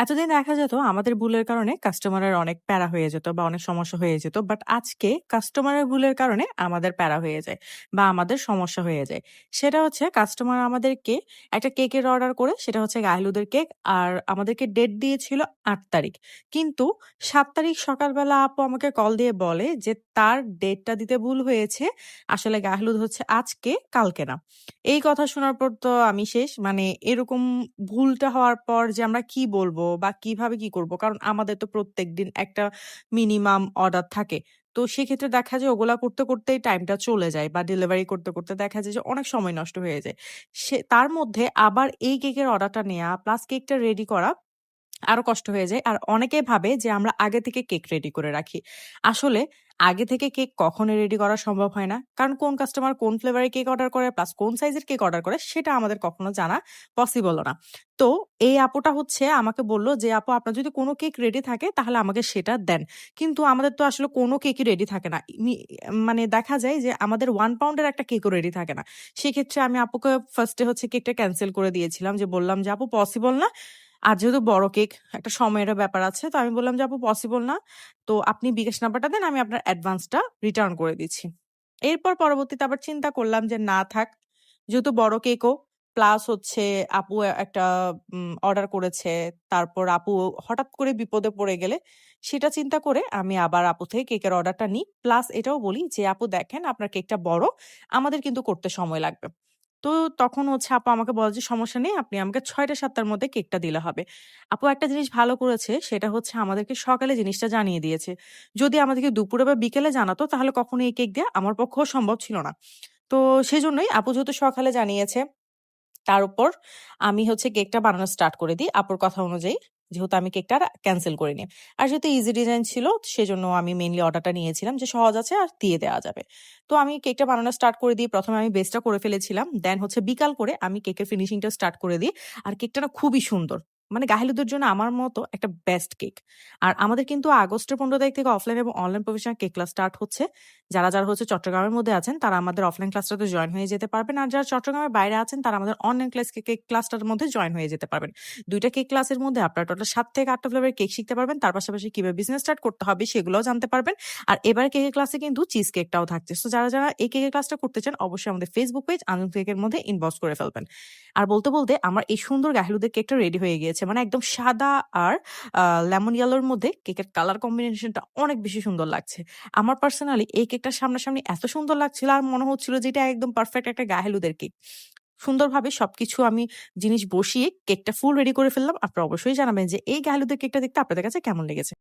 এতদিন দেখা যেত আমাদের ভুলের কারণে কাস্টমারের অনেক প্যারা হয়ে যেত বা অনেক সমস্যা হয়ে যেত। বাট আজকে কাস্টমারের ভুলের কারণে আমাদের প্যারা হয়ে যায় বা আমাদের সমস্যা হয়ে যায়। সেটা হচ্ছে কাস্টমার আমাদেরকে একটা কেকের অর্ডার করে সেটা হচ্ছে গায়ে কেক। আর আমাদেরকে ডেট দিয়েছিল আট তারিখ। কিন্তু সাত তারিখ সকালবেলা আপু আমাকে কল দিয়ে বলে যে তার ডেটটা দিতে ভুল হয়েছে। আসলে গায়ে হচ্ছে আজকে, কালকে না। এই কথা শোনার পর তো আমি শেষ। মানে এরকম ভুলটা হওয়ার পর যে আমরা কি বলব বা কীভাবে কি করব? কারণ আমাদের তো প্রত্যেক দিন একটা মিনিমাম অর্ডার থাকে। তো সেক্ষেত্রে দেখা যায় ওগুলা করতে, করতেই টাইমটা চলে যায় বা ডেলিভারি করতে, করতে দেখা যায় যে অনেক সময় নষ্ট হয়ে যায়। সে তার মধ্যে আবার এই কেকের অর্ডারটা নেওয়া প্লাস কেকটা রেডি করা আরও কষ্ট হয়ে যায়। আর অনেকে ভাবে যে আমরা আগে থেকে কেক রেডি করে রাখি। আসলে আগে থেকে কেক কখনোই রেডি করা সম্ভব হয় না। কারণ কোন কাস্টমার কোন ফ্লেভারের কেক অর্ডার করে প্লাস কোন সাইজের কেক অর্ডার করে সেটা আমাদের কখনো জানা পসিবলও না। তো এই আপুটা হচ্ছে আমাকে বলল যে, "আপু আপনার যদি কোনো কেক রেডি থাকে তাহলে আমাকে সেটা দেন।" কিন্তু আমাদের তো আসলে কোনো কেকই রেডি থাকে না। মানে দেখা যায় যে আমাদের ওয়ান পাউন্ডের একটা কেকও রেডি থাকে না। সেক্ষেত্রে আমি আপুকে ফার্স্টে হচ্ছে কেকটা ক্যান্সেল করে দিয়েছিলাম যে বললাম যে, "আপু পসিবল না। আর যেহেতু বড় কেক একটা সময়েরও ব্যাপার আছে। তো আমি বললাম যে, "আপু পসিবল না। তো আপনি বিকাশ নাম্বারটা দেন আমি আপনার অ্যাডভান্সটা রিটার্ন করে দিচ্ছি।" এরপর পরবর্তীতে আবার চিন্তা করলাম যে না থাক। যেহেতু বড় কেকও প্লাস হচ্ছে আপু একটা অর্ডার করেছে। তারপর আপু হঠাৎ করে বিপদে পড়ে গেলে সেটা চিন্তা করে আমি আবার আপু থেকে কেকের অর্ডারটা নিই। প্লাস এটাও বলি যে, "আপু দেখেন আপনার কেকটা বড়। আমাদের কিন্তু করতে সময় লাগবে।" তো তখন হচ্ছে আপু আমাকে বলে যে, "সমস্যা নেই। আপনি আমাকে ৬ঃ০০-৭ঃ০০ র মধ্যে কেকটা দিলে হবে।" আপু একটা জিনিস ভালো করেছে সেটা হচ্ছে আমাদেরকে সকালে জিনিসটা জানিয়ে দিয়েছে। যদি আমাদেরকে দুপুরে বা বিকেলে জানাতো তাহলে কখনোই এই কেক দেয়া আমার পক্ষেও সম্ভব ছিল না। তো সেজন্যই আপু যেহেতু সকালে জানিয়েছে তার উপর আমি হচ্ছে কেকটা বানানো স্টার্ট করে দিই আপুর কথা অনুযায়ী। যেহেতু আমি কেকটা ক্যান্সেল করে করিনি। আর যেহেতু ইজি ডিজাইন ছিল, সেজন্য আমি মেনলি অর্ডারটা নিয়েছিলাম যে সহজ আছে আর দিয়ে দেওয়া যাবে। তো আমি কেকটা বানানো স্টার্ট করে। ১ম এ আমি বেসটা করে ফেলেছিলাম। দেন হচ্ছে বিকাল করে আমি কেকের ফিনিশিংটা স্টার্ট করে দিই। আর কেকটা খুবই সুন্দর। মানে গায়ে জন্য আমার মতো একটা বেস্ট কেক। আর আমাদের কিন্তু আগস্টের ১৫ তারিখ থেকে অফলাইন এবং online professional cake class start হচ্ছে। যারা, যারা হচ্ছে চট্টগ্রামের মধ্যে আছেন তারা আমাদের অফলাইন ক্লাসটাতে জয়েন হয়ে যেতে পারবেন। আর যারা চট্টগ্রামের বাইরে আছেন তারা আমাদের অনলাইন ক্লাস কেক ক্লাসটার মধ্যে জয়েন হয়ে যেতে পারবেন। ২ টা কেক ক্লাসের মধ্যে আপনারা টোটাল ৭ থেকে ৮ টা ফ্লেভারের কেক শিখতে পারবেন। তার পাশাপাশি কীভাবে বিজনেস স্টার্ট করতে হবে সেগুলোও জানতে পারবেন। আর এবারে কেকের ক্লাসে কিন্তু চিজ কেকটাও থাকছে। তো যারা, যারা এই কেকের ক্লাসটা করতে চান অবশ্যই আমাদের ফেসবুক পেজ আনন্দ কেকের মধ্যে ইনবক্স করে ফেলবেন। আর বলতে, বলতে আমার এই সুন্দর গায়ে কেকটা রেডি হয়ে গিয়েছে। মানে একদম সাদা আর লেমন ইয়েলোর মধ্যে কেকের কালার কম্বিনেশনটা অনেক বেশি সুন্দর লাগছে। আমার পার্সোনালি এই কেকটা সামনাসামনি এত সুন্দর লাগছিল আর মনে হচ্ছিল যে এটা একদম পারফেক্ট একটা গাহেলুদের কেক। সুন্দরভাবে সবকিছু আমি জিনিস বসিয়ে কেকটা ফুল রেডি করে ফেললাম। আপনারা অবশ্যই জানাবেন যে এই গাহেলুদের কেকটা দেখতে আপনাদের কাছে কেমন লেগেছে?